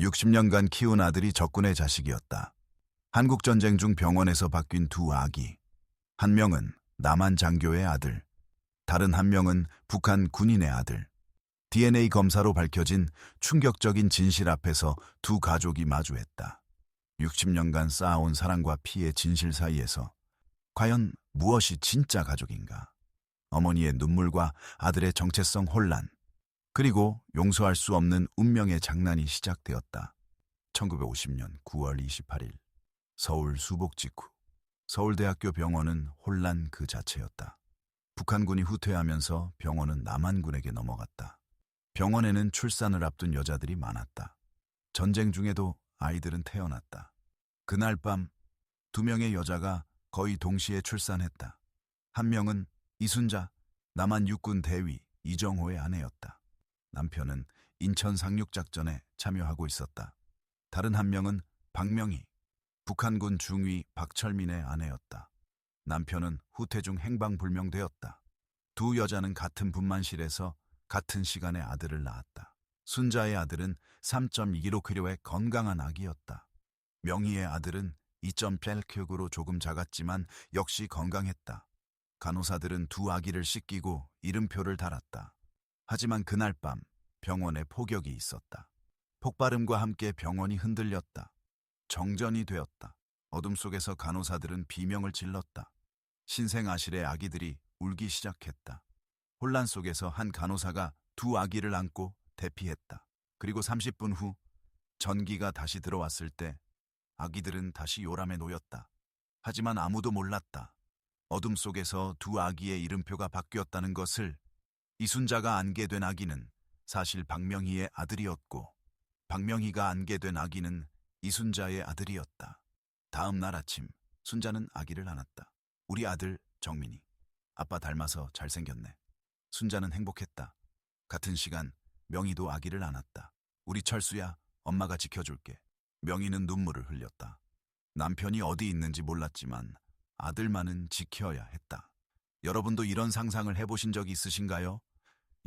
60년간 키운 아들이 적군의 자식이었다. 한국전쟁 중 병원에서 바뀐 두 아기. 한 명은 남한 장교의 아들, 다른 한 명은 북한 군인의 아들. DNA 검사로 밝혀진 충격적인 진실 앞에서 두 가족이 마주했다. 60년간 쌓아온 사랑과 피의 진실 사이에서 과연 무엇이 진짜 가족인가? 어머니의 눈물과 아들의 정체성 혼란, 그리고 용서할 수 없는 운명의 장난이 시작되었다. 1950년 9월 28일 서울 수복 직후 서울대학교 병원은 혼란 그 자체였다. 북한군이 후퇴하면서 병원은 남한군에게 넘어갔다. 병원에는 출산을 앞둔 여자들이 많았다. 전쟁 중에도 아이들은 태어났다. 그날 밤 두 명의 여자가 거의 동시에 출산했다. 한 명은 이순자, 남한 육군 대위 이정호의 아내였다. 남편은 인천 상륙작전에 참여하고 있었다. 다른 한 명은 박명희, 북한군 중위 박철민의 아내였다. 남편은 후퇴 중 행방불명되었다. 두 여자는 같은 분만실에서 같은 시간에 아들을 낳았다. 순자의 아들은 3.2kg의 건강한 아기였다. 명희의 아들은 2.8kg로 조금 작았지만 역시 건강했다. 간호사들은 두 아기를 씻기고 이름표를 달았다. 하지만 그날 밤 병원에 폭격이 있었다. 폭발음과 함께 병원이 흔들렸다. 정전이 되었다. 어둠 속에서 간호사들은 비명을 질렀다. 신생아실의 아기들이 울기 시작했다. 혼란 속에서 한 간호사가 두 아기를 안고 대피했다. 그리고 30분 후 전기가 다시 들어왔을 때 아기들은 다시 요람에 놓였다. 하지만 아무도 몰랐다. 어둠 속에서 두 아기의 이름표가 바뀌었다는 것을 이순자가 안게 된 아기는 사실 박명희의 아들이었고 박명희가 안게 된 아기는 이순자의 아들이었다. 다음 날 아침 순자는 아기를 안았다. 우리 아들 정민이. 아빠 닮아서 잘생겼네. 순자는 행복했다. 같은 시간 명희도 아기를 안았다. 우리 철수야 엄마가 지켜줄게. 명희는 눈물을 흘렸다. 남편이 어디 있는지 몰랐지만 아들만은 지켜야 했다. 여러분도 이런 상상을 해보신 적 있으신가요?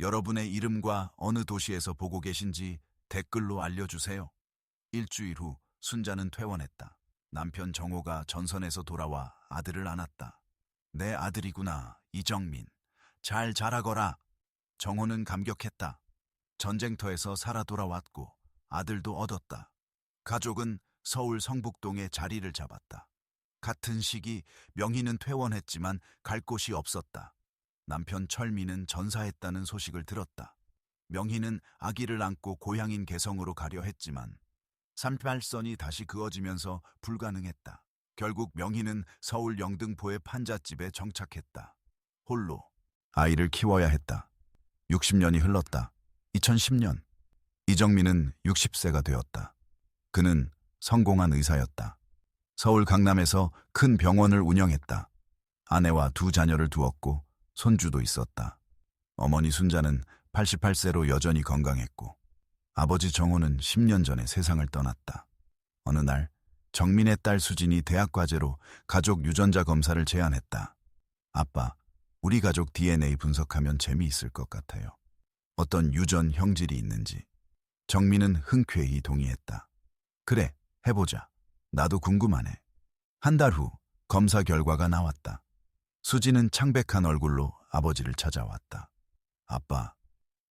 여러분의 이름과 어느 도시에서 보고 계신지 댓글로 알려주세요. 일주일 후 순자는 퇴원했다. 남편 정호가 전선에서 돌아와 아들을 안았다. 내 아들이구나, 이정민. 잘 자라거라. 정호는 감격했다. 전쟁터에서 살아 돌아왔고 아들도 얻었다. 가족은 서울 성북동에 자리를 잡았다. 같은 시기 명희는 퇴원했지만 갈 곳이 없었다. 남편 철민은 전사했다는 소식을 들었다. 명희는 아기를 안고 고향인 개성으로 가려 했지만 38선이 다시 그어지면서 불가능했다. 결국 명희는 서울 영등포의 판잣집에 정착했다. 홀로 아이를 키워야 했다. 60년이 흘렀다. 2010년 이정민은 60세가 되었다. 그는 성공한 의사였다. 서울 강남에서 큰 병원을 운영했다. 아내와 두 자녀를 두었고 손주도 있었다. 어머니 순자는 88세로 여전히 건강했고 아버지 정호는 10년 전에 세상을 떠났다. 어느 날 정민의 딸 수진이 대학 과제로 가족 유전자 검사를 제안했다. 아빠, 우리 가족 DNA 분석하면 재미있을 것 같아요. 어떤 유전 형질이 있는지. 정민은 흔쾌히 동의했다. 그래, 해보자. 나도 궁금하네. 한 달 후 검사 결과가 나왔다. 수지는 창백한 얼굴로 아버지를 찾아왔다. 아빠,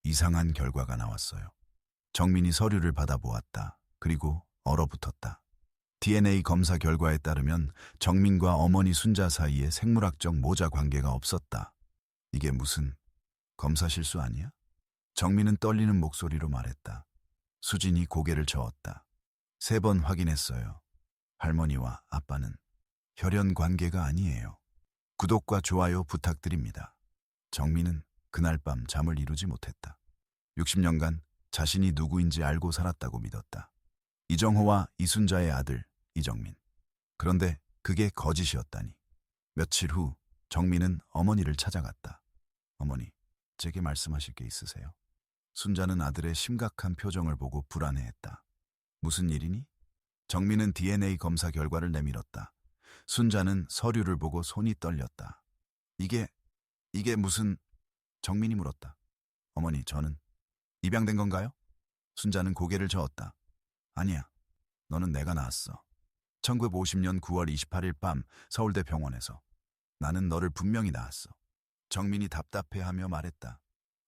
이상한 결과가 나왔어요. 정민이 서류를 받아보았다. 그리고 얼어붙었다. DNA 검사 결과에 따르면 정민과 어머니 순자 사이에 생물학적 모자 관계가 없었다. 이게 무슨 검사 실수 아니야? 정민은 떨리는 목소리로 말했다. 수진이 고개를 저었다. 세 번 확인했어요. 할머니와 아빠는 혈연 관계가 아니에요. 구독과 좋아요 부탁드립니다. 정민은 그날 밤 잠을 이루지 못했다. 60년간 자신이 누구인지 알고 살았다고 믿었다. 이정호와 이순자의 아들 이정민. 그런데 그게 거짓이었다니. 며칠 후 정민은 어머니를 찾아갔다. 어머니, 제게 말씀하실 게 있으세요? 순자는 아들의 심각한 표정을 보고 불안해했다. 무슨 일이니? 정민은 DNA 검사 결과를 내밀었다. 순자는 서류를 보고 손이 떨렸다. 이게, 이게 무슨, 정민이 물었다. 어머니, 저는 입양된 건가요? 순자는 고개를 저었다. 아니야. 너는 내가 낳았어. 1950년 9월 28일 밤 서울대 병원에서 나는 너를 분명히 낳았어. 정민이 답답해하며 말했다.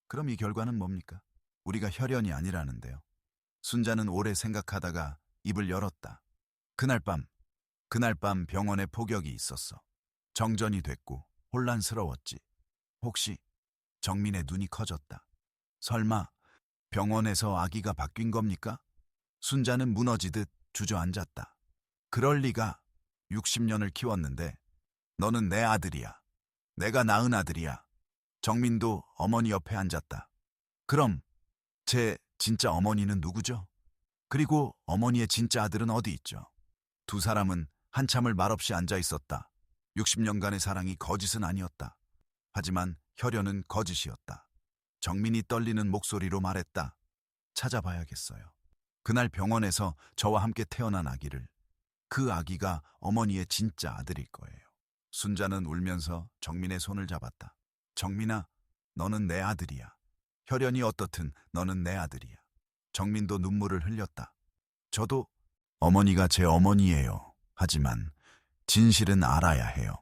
그럼 이 결과는 뭡니까? 우리가 혈연이 아니라는데요. 순자는 오래 생각하다가 입을 열었다. 그날 밤, 그날 밤 병원에 폭격이 있었어. 정전이 됐고 혼란스러웠지. 혹시 정민의 눈이 커졌다. 설마 병원에서 아기가 바뀐 겁니까? 순자는 무너지듯 주저앉았다. 그럴 리가 60년을 키웠는데 너는 내 아들이야. 내가 낳은 아들이야. 정민도 어머니 옆에 앉았다. 그럼 제 진짜 어머니는 누구죠? 그리고 어머니의 진짜 아들은 어디 있죠? 두 사람은 한참을 말없이 앉아 있었다. 60년간의 사랑이 거짓은 아니었다. 하지만 혈연은 거짓이었다. 정민이 떨리는 목소리로 말했다. 찾아봐야겠어요. 그날 병원에서 저와 함께 태어난 아기를 그 아기가 어머니의 진짜 아들일 거예요. 순자는 울면서 정민의 손을 잡았다. 정민아, 너는 내 아들이야. 혈연이 어떻든 너는 내 아들이야. 정민도 눈물을 흘렸다. 저도 어머니가 제 어머니예요. 하지만 진실은 알아야 해요.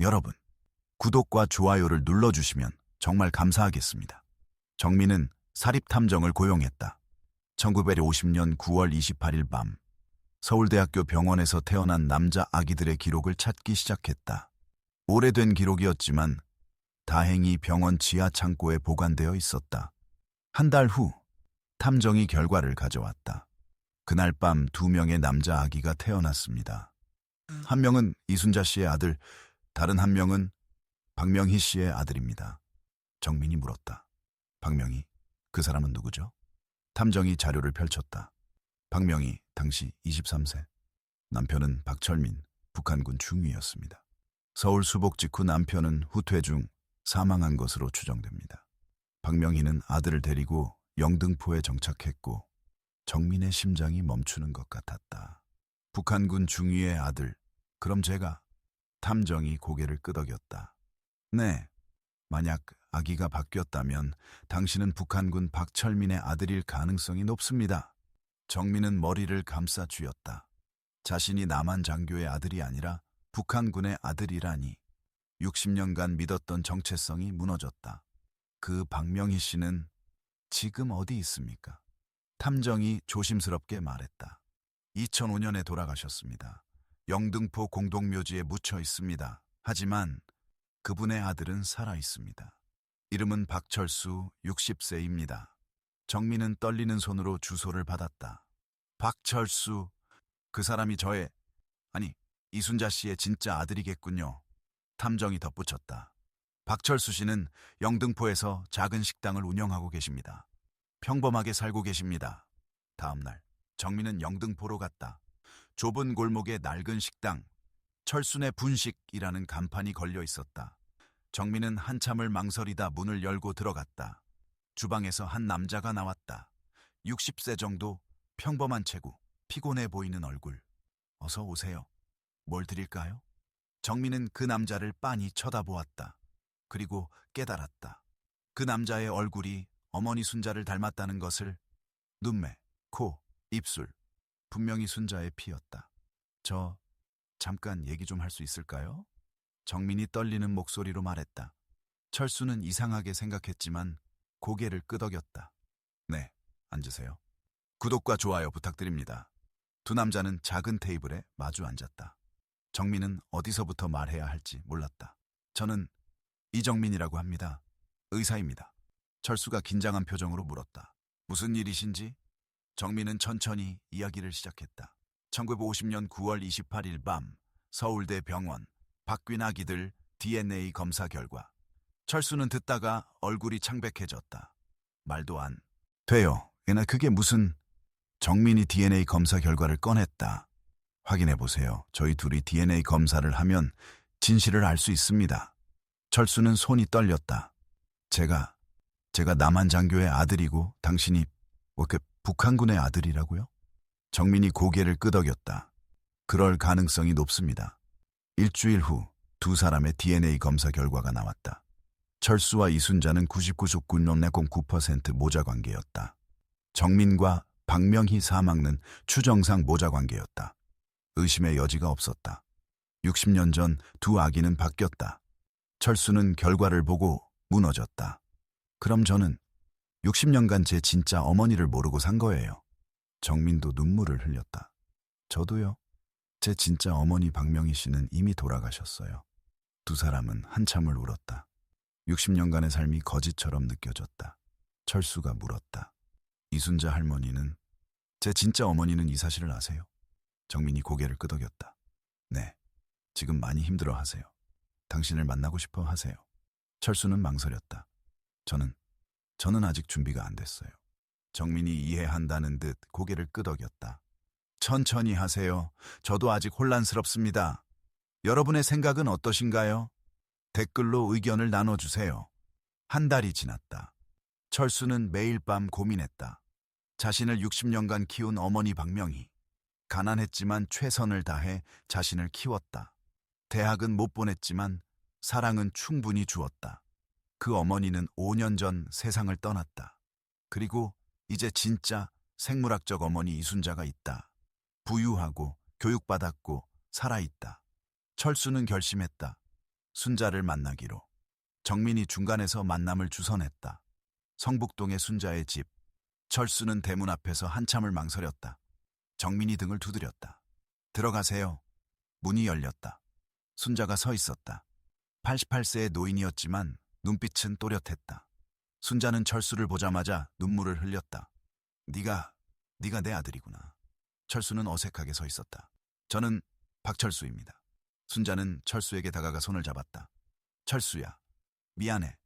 여러분, 구독과 좋아요를 눌러주시면 정말 감사하겠습니다. 정민은 사립탐정을 고용했다. 1950년 9월 28일 밤 서울대학교 병원에서 태어난 남자 아기들의 기록을 찾기 시작했다. 오래된 기록이었지만 다행히 병원 지하 창고에 보관되어 있었다. 한 달 후 탐정이 결과를 가져왔다. 그날 밤 두 명의 남자 아기가 태어났습니다. 한 명은 이순자 씨의 아들, 다른 한 명은 박명희 씨의 아들입니다. 정민이 물었다. 박명희, 그 사람은 누구죠? 탐정이 자료를 펼쳤다. 박명희, 당시 23세. 남편은 박철민, 북한군 중위였습니다. 서울 수복 직후 남편은 후퇴 중 사망한 것으로 추정됩니다. 박명희는 아들을 데리고 영등포에 정착했고 정민의 심장이 멈추는 것 같았다. 북한군 중위의 아들, 그럼 제가 탐정이 고개를 끄덕였다. 네, 만약 아기가 바뀌었다면 당신은 북한군 박철민의 아들일 가능성이 높습니다. 정민은 머리를 감싸 쥐었다. 자신이 남한 장교의 아들이 아니라 북한군의 아들이라니 60년간 믿었던 정체성이 무너졌다. 그 박명희 씨는 지금 어디 있습니까? 탐정이 조심스럽게 말했다. 2005년에 돌아가셨습니다. 영등포 공동묘지에 묻혀 있습니다. 하지만 그분의 아들은 살아 있습니다. 이름은 박철수 60세입니다. 정민은 떨리는 손으로 주소를 받았다. 박철수, 그 사람이 저의, 아니, 이순자 씨의 진짜 아들이겠군요. 탐정이 덧붙였다. 박철수 씨는 영등포에서 작은 식당을 운영하고 계십니다. 평범하게 살고 계십니다. 다음 날, 정민은 영등포로 갔다. 좁은 골목의 낡은 식당, 철순의 분식이라는 간판이 걸려 있었다. 정민은 한참을 망설이다 문을 열고 들어갔다. 주방에서 한 남자가 나왔다. 60세 정도, 평범한 체구, 피곤해 보이는 얼굴. 어서 오세요. 뭘 드릴까요? 정민은 그 남자를 빤히 쳐다보았다. 그리고 깨달았다. 그 남자의 얼굴이 어머니 순자를 닮았다는 것을 눈매, 코, 입술, 분명히 순자의 피였다. 저 잠깐 얘기 좀 할 수 있을까요? 정민이 떨리는 목소리로 말했다. 철수는 이상하게 생각했지만 고개를 끄덕였다. 네, 앉으세요. 구독과 좋아요 부탁드립니다. 두 남자는 작은 테이블에 마주 앉았다. 정민은 어디서부터 말해야 할지 몰랐다. 저는 이정민이라고 합니다. 의사입니다. 철수가 긴장한 표정으로 물었다. 무슨 일이신지? 정민은 천천히 이야기를 시작했다. 1950년 9월 28일 밤 서울대 병원 박균 아기들 DNA 검사 결과 철수는 듣다가 얼굴이 창백해졌다. 말도 안 돼요. 얘나 그게 무슨 정민이 DNA 검사 결과를 꺼냈다. 확인해 보세요. 저희 둘이 DNA 검사를 하면 진실을 알 수 있습니다. 철수는 손이 떨렸다. 제가 제가 남한 장교의 아들이고 당신이 뭐그 북한군의 아들이라고요? 정민이 고개를 끄덕였다. 그럴 가능성이 높습니다. 일주일 후 두 사람의 DNA 검사 결과가 나왔다. 철수와 이순자는 99.9% 모자 관계였다. 정민과 박명희 사망은 추정상 모자 관계였다. 의심의 여지가 없었다. 60년 전 두 아기는 바뀌었다. 철수는 결과를 보고 무너졌다. 그럼 저는 60년간 제 진짜 어머니를 모르고 산 거예요. 정민도 눈물을 흘렸다. 저도요. 제 진짜 어머니 박명희 씨는 이미 돌아가셨어요. 두 사람은 한참을 울었다. 60년간의 삶이 거짓처럼 느껴졌다. 철수가 물었다. 이순자 할머니는 제 진짜 어머니는 이 사실을 아세요? 정민이 고개를 끄덕였다. 네. 지금 많이 힘들어 하세요. 당신을 만나고 싶어 하세요. 철수는 망설였다. 저는 저는 아직 준비가 안 됐어요. 정민이 이해한다는 듯 고개를 끄덕였다. 천천히 하세요. 저도 아직 혼란스럽습니다. 여러분의 생각은 어떠신가요? 댓글로 의견을 나눠주세요. 한 달이 지났다. 철수는 매일 밤 고민했다. 자신을 60년간 키운 어머니 박명희. 가난했지만 최선을 다해 자신을 키웠다. 대학은 못 보냈지만 사랑은 충분히 주었다. 그 어머니는 5년 전 세상을 떠났다. 그리고 이제 진짜 생물학적 어머니 이순자가 있다. 부유하고 교육받았고 살아있다. 철수는 결심했다. 순자를 만나기로. 정민이 중간에서 만남을 주선했다. 성북동의 순자의 집. 철수는 대문 앞에서 한참을 망설였다. 정민이 등을 두드렸다. 들어가세요. 문이 열렸다. 순자가 서 있었다. 88세의 노인이었지만 눈빛은 또렷했다. 순자는 철수를 보자마자 눈물을 흘렸다. 네가 네가 내 아들이구나. 철수는 어색하게 서 있었다. 저는 박철수입니다. 순자는 철수에게 다가가 손을 잡았다. 철수야, 미안해.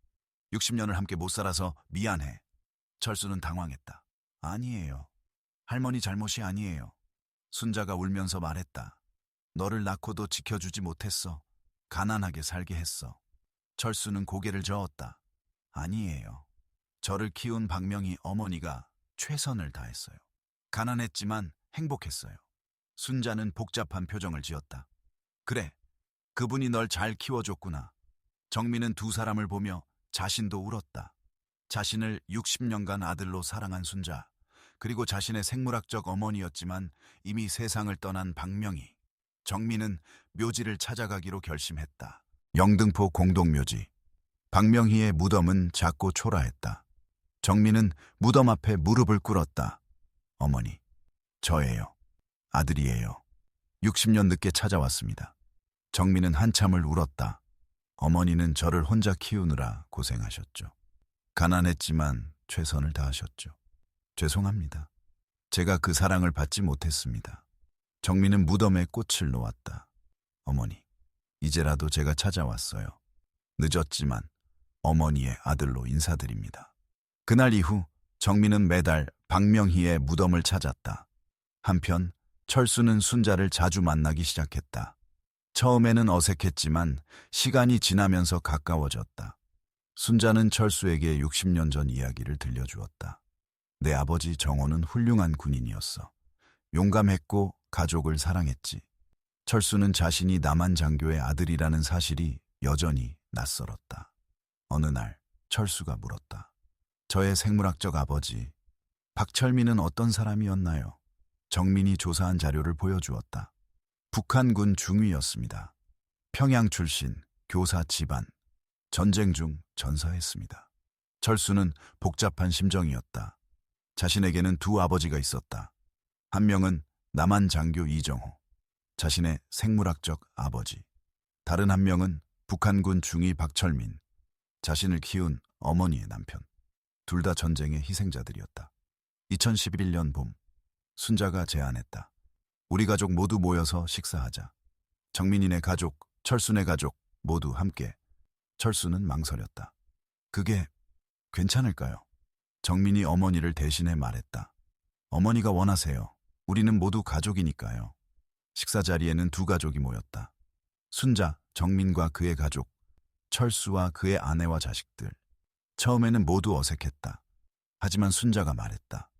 60년을 함께 못 살아서 미안해. 철수는 당황했다. 아니에요. 할머니 잘못이 아니에요. 순자가 울면서 말했다. 너를 낳고도 지켜주지 못했어. 가난하게 살게 했어. 철수는 고개를 저었다. 아니에요. 저를 키운 박명희 어머니가 최선을 다했어요. 가난했지만 행복했어요. 순자는 복잡한 표정을 지었다. 그래, 그분이 널 잘 키워줬구나. 정민은 두 사람을 보며 자신도 울었다. 자신을 60년간 아들로 사랑한 순자, 그리고 자신의 생물학적 어머니였지만 이미 세상을 떠난 박명희. 정민은 묘지를 찾아가기로 결심했다. 영등포 공동묘지. 박명희의 무덤은 작고 초라했다. 정민은 무덤 앞에 무릎을 꿇었다. 어머니, 저예요. 아들이에요. 60년 늦게 찾아왔습니다. 정민은 한참을 울었다. 어머니는 저를 혼자 키우느라 고생하셨죠. 가난했지만 최선을 다하셨죠. 죄송합니다. 제가 그 사랑을 받지 못했습니다. 정민은 무덤에 꽃을 놓았다. 어머니, 이제라도 제가 찾아왔어요. 늦었지만 어머니의 아들로 인사드립니다. 그날 이후 정민은 매달 박명희의 무덤을 찾았다. 한편 철수는 순자를 자주 만나기 시작했다. 처음에는 어색했지만 시간이 지나면서 가까워졌다. 순자는 철수에게 60년 전 이야기를 들려주었다. 내 아버지 정호는 훌륭한 군인이었어. 용감했고 가족을 사랑했지. 철수는 자신이 남한 장교의 아들이라는 사실이 여전히 낯설었다. 어느 날 철수가 물었다. 저의 생물학적 아버지, 박철민은 어떤 사람이었나요? 정민이 조사한 자료를 보여주었다. 북한군 중위였습니다. 평양 출신, 교사 집안, 전쟁 중 전사했습니다. 철수는 복잡한 심정이었다. 자신에게는 두 아버지가 있었다. 한 명은 남한 장교 이정호, 자신의 생물학적 아버지. 다른 한 명은 북한군 중위 박철민, 자신을 키운 어머니의 남편. 둘 다 전쟁의 희생자들이었다. 2011년 봄, 순자가 제안했다. 우리 가족 모두 모여서 식사하자. 정민이네 가족, 철순의 가족 모두 함께. 철수는 망설였다. 그게 괜찮을까요? 정민이 어머니를 대신해 말했다. 어머니가 원하세요. 우리는 모두 가족이니까요. 식사 자리에는 두 가족이 모였다. 순자, 정민과 그의 가족, 철수와 그의 아내와 자식들. 처음에는 모두 어색했다. 하지만 순자가 말했다.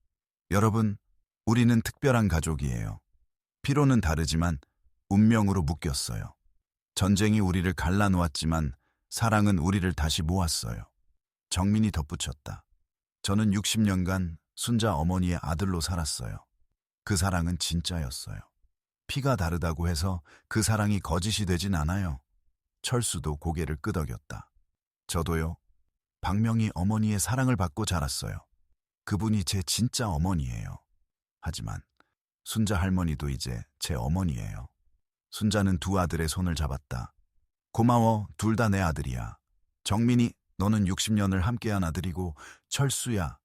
여러분, 우리는 특별한 가족이에요. 피로는 다르지만 운명으로 묶였어요. 전쟁이 우리를 갈라놓았지만 사랑은 우리를 다시 모았어요. 정민이 덧붙였다. 저는 60년간 순자 어머니의 아들로 살았어요. 그 사랑은 진짜였어요. 피가 다르다고 해서 그 사랑이 거짓이 되진 않아요. 철수도 고개를 끄덕였다. 저도요. 박명희 어머니의 사랑을 받고 자랐어요. 그분이 제 진짜 어머니예요. 하지만 순자 할머니도 이제 제 어머니예요. 순자는 두 아들의 손을 잡았다. 고마워, 둘 다 내 아들이야. 정민이, 너는 60년을 함께한 아들이고, 철수야,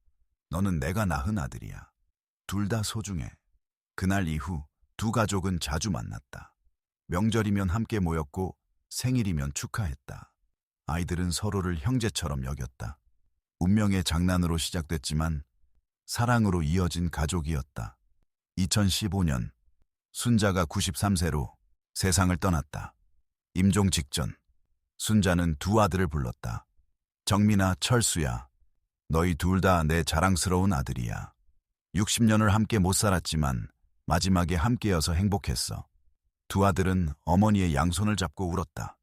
너는 내가 낳은 아들이야. 둘 다 소중해. 그날 이후 두 가족은 자주 만났다. 명절이면 함께 모였고, 생일이면 축하했다. 아이들은 서로를 형제처럼 여겼다. 운명의 장난으로 시작됐지만, 사랑으로 이어진 가족이었다. 2015년, 순자가 93세로 세상을 떠났다. 임종 직전, 순자는 두 아들을 불렀다. 정민아, 철수야. 너희 둘 다 내 자랑스러운 아들이야. 60년을 함께 못 살았지만 마지막에 함께여서 행복했어. 두 아들은 어머니의 양손을 잡고 울었다.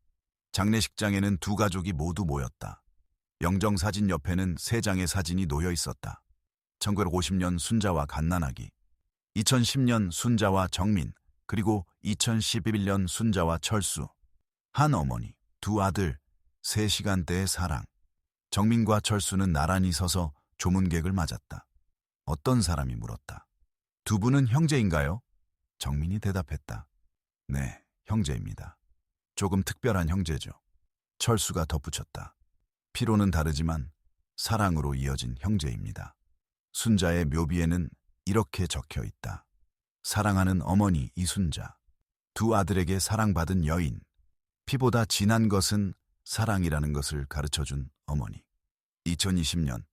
장례식장에는 두 가족이 모두 모였다. 영정 사진 옆에는 세 장의 사진이 놓여 있었다. 1950년 순자와 갓난아기, 2010년 순자와 정민, 그리고 2011년 순자와 철수. 한 어머니, 두 아들, 세 시간대의 사랑. 정민과 철수는 나란히 서서 조문객을 맞았다. 어떤 사람이 물었다. 두 분은 형제인가요? 정민이 대답했다. 네, 형제입니다. 조금 특별한 형제죠. 철수가 덧붙였다. 피로는 다르지만 사랑으로 이어진 형제입니다. 순자의 묘비에는 이렇게 적혀 있다. 사랑하는 어머니 이순자. 두 아들에게 사랑받은 여인. 피보다 진한 것은 사랑이라는 것을 가르쳐 준 어머니. 2020년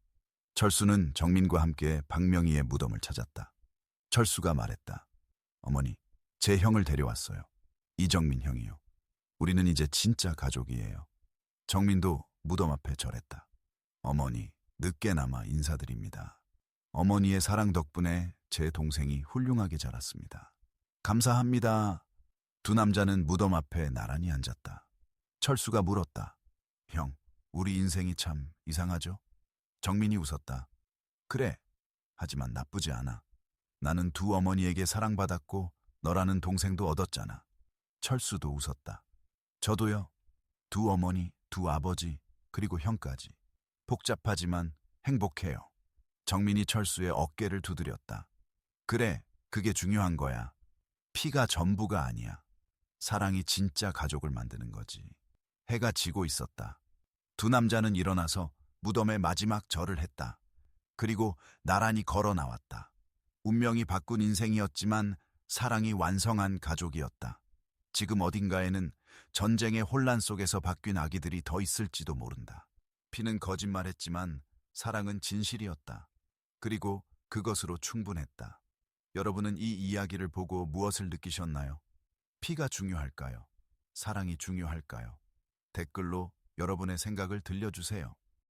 철수는 정민과 함께 박명희의 무덤을 찾았다. 철수가 말했다. 어머니, 제 형을 데려왔어요. 이정민 형이요. 우리는 이제 진짜 가족이에요. 정민도 무덤 앞에 절했다. 어머니, 늦게나마 인사드립니다. 어머니의 사랑 덕분에 제 동생이 훌륭하게 자랐습니다. 감사합니다. 두 남자는 무덤 앞에 나란히 앉았다. 철수가 물었다. 형, 우리 인생이 참 이상하죠? 정민이 웃었다. 그래. 하지만 나쁘지 않아. 나는 두 어머니에게 사랑받았고 너라는 동생도 얻었잖아. 철수도 웃었다. 저도요. 두 어머니, 두 아버지, 그리고 형까지. 복잡하지만 행복해요. 정민이 철수의 어깨를 두드렸다. 그래, 그게 중요한 거야. 피가 전부가 아니야. 사랑이 진짜 가족을 만드는 거지. 해가 지고 있었다. 두 남자는 일어나서 무덤의 마지막 절을 했다. 그리고 나란히 걸어 나왔다. 운명이 바꾼 인생이었지만 사랑이 완성한 가족이었다. 지금 어딘가에는 전쟁의 혼란 속에서 바뀐 아기들이 더 있을지도 모른다. 피는 거짓말했지만 사랑은 진실이었다. 그리고 그것으로 충분했다. 여러분은 이 이야기를 보고 무엇을 느끼셨나요? 피가 중요할까요? 사랑이 중요할까요? 댓글로 여러분의 생각을 들려주세요.